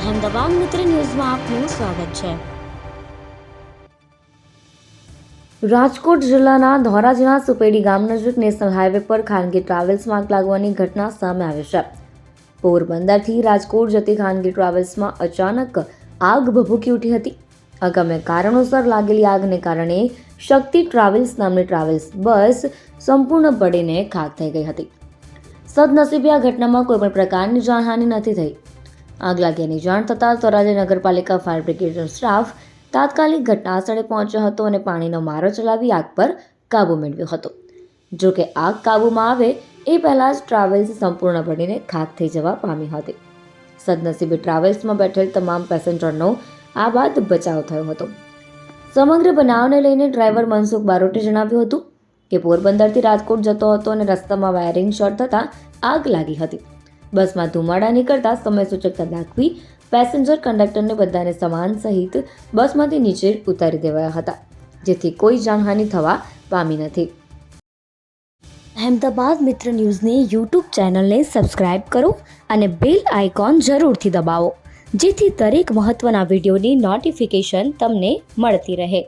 અહેમદાબાદ મિત્ર ન્યૂઝમાં આપનું સ્વાગત છે. રાજકોટ જિલ્લાના ધોરાજીના સુપેડી ગામ નજીક નેશનલ હાઈવે પર ખાનગી ટ્રાવેલ્સમાં આગ લાગવાની ઘટના સામે આવી છે. પોરબંદરથી રાજકોટ જતી ખાનગી ટ્રાવેલ્સમાં અચાનક આગ ભભૂકી ઉઠી હતી. અગમ્ય કારણોસર લાગેલી આગને કારણે શક્તિ ટ્રાવેલ્સ નામની ટ્રાવેલ્સ બસ સંપૂર્ણ પડીને ખાક થઈ ગઈ હતી. સદનસીબે આ ઘટનામાં કોઈ પણ પ્રકારની જાનહાનિ નથી થઈ. આગ લાગ્યાની જાણ થતાં તોરાજી નગરપાલિકા ફાયર બ્રિગેડનો સ્ટાફ તાત્કાલિક ઘટનાસ્થળે પહોંચ્યો હતો અને પાણીનો મારો ચલાવી આગ પર કાબૂ મેળવ્યો હતો. જો કે આગ કાબૂમાં આવે, એ પહેલાં જ ટ્રાવેલ્સ સંપૂર્ણ બળીને ખાક થઈ જવા પામી હતી. સદનસીબે ટ્રાવેલ્સમાં બેઠેલ તમામ પેસેન્જરનો આ બાદ બચાવ થયો હતો. સમગ્ર બનાવને લઈને ડ્રાઈવર મનસુખ બારોટે જણાવ્યું હતું કે પોરબંદરથી રાજકોટ જતો હતો અને રસ્તામાં વાયરિંગ શોર્ટ થતાં આગ લાગી હતી. બસમાં ધુમાડા નીકળતા સમય સૂચકતા દાખવી પેસેન્જર કંડક્ટરને બધાને સમાન સહિત બસમાંથી નીચે ઉતારી દેવાયા હતા, જેથી કોઈ જાનહાનિ થવા પામી નથી. અહેમદાબાદ મિત્ર ન્યૂઝની યુટ્યુબ ચેનલને સબસ્ક્રાઇબ કરો અને બેલ આઇકોન જરૂરથી દબાવો, જેથી દરેક મહત્ત્વના વિડીયોની નોટિફિકેશન તમને મળતી રહે.